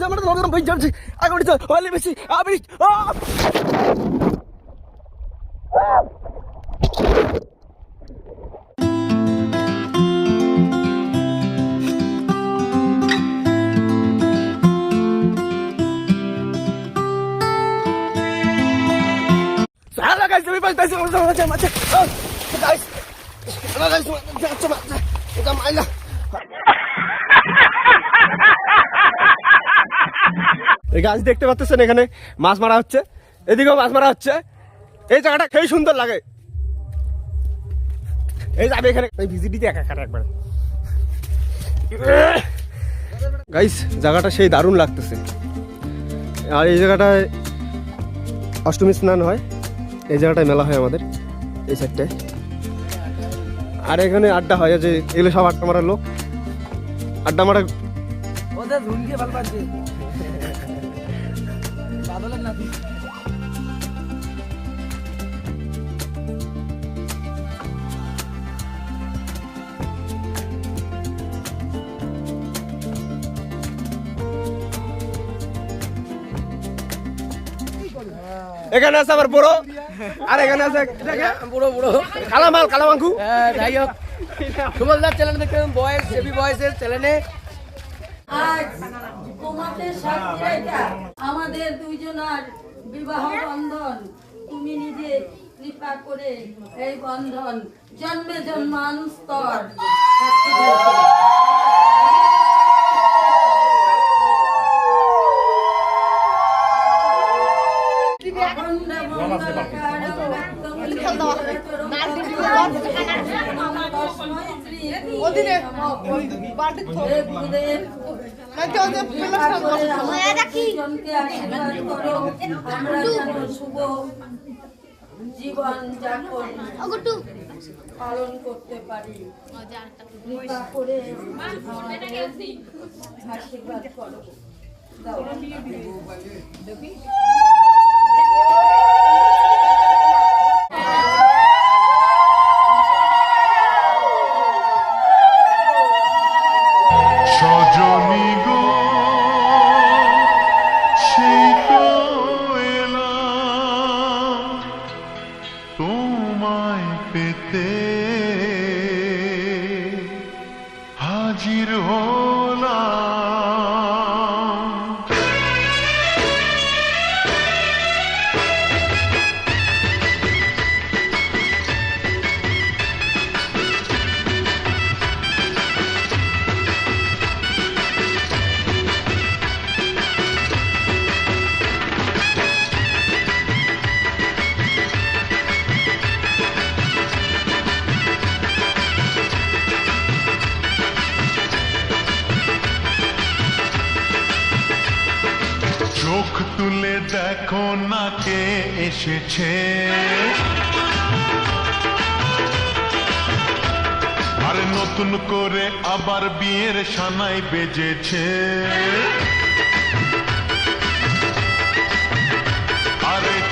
জামাটা নরম ভাই যাচ্ছে আগে উঠে হলে বেশি আমি Hala guys, may pagtasi ko sa mga macam. Oh, guys. Hala guys, macam macam. Kita main lah. এই গাছ দেখতে পাচ্ছেন এখানে মাছ মারা হচ্ছে। এদিকেও মাছ মারা হচ্ছে। এই জায়গাটা খেয়ে সুন্দর লাগে। এই যাবে এখানে ভিজিটিতে একা একা একবার। গাইস জায়গাটা সেই দারুণ লাগতেছে। আর এই জায়গাটায় অষ্টমী স্নান হয়। এই জায়গাটায় মেলা হয় আমাদের, এই সাইডটায় আর এখানে আড্ডা হয় যে এগুলো সব আড্ডা মারার লোক। আড্ডা মারা ওদের নাতি এখানে আছে আমার বড়। আর এখানে আছে বুড়ো বুড়ো। কালামাল কালামাঙ্কু যাই হোক। সুমলদার চ্যানেল দেখতে বয়স এবি বয়সের চ্যানেলে আজ সাক্ষী রেখা আমাদের দুইজনার বিবাহ বন্ধন তুমি নিজে কৃপা করে এই বন্ধন জন্মে জন্মান্তর সাক্ষী রেখো। যেন শুভ জীবন যাপন পালন করতে পারি। করে আশীর্বাদ করো। দেখো মাকে এসেছে। আর নতুন করে আবার বিয়ের সানায় বেজেছে।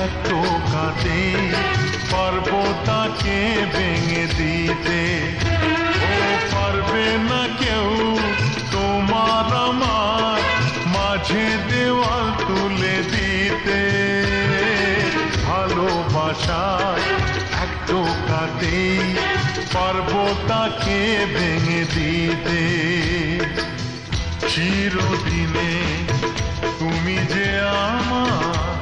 এত কাটে পারব তাকে ভেঙে দিতে। ও পারবে না কেউ তোমার আমার মাঝে দেওয়াল তুলে দিতে। ভালোবাসায় এক টোকাতেই পারব তাকে ভেঙে দিতে। চিরদিনে তুমি যে আমার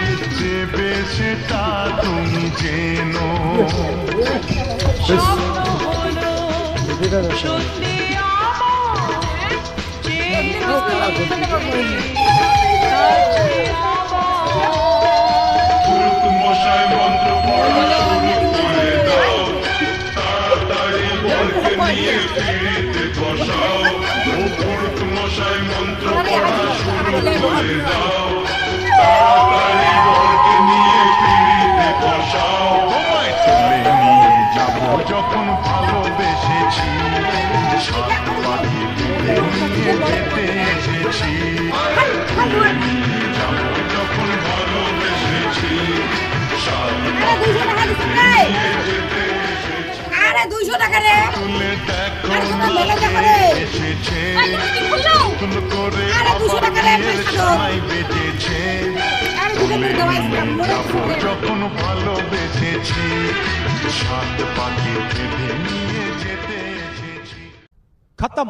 দেবে সেটা তুমি যেন পুরুত মন্ত্র পড়া শুরু করে দাও। দিয়ে যেতে যখন ভালোবেসেছি আরে দুইশো টাকা নিয়ে যেতে খতম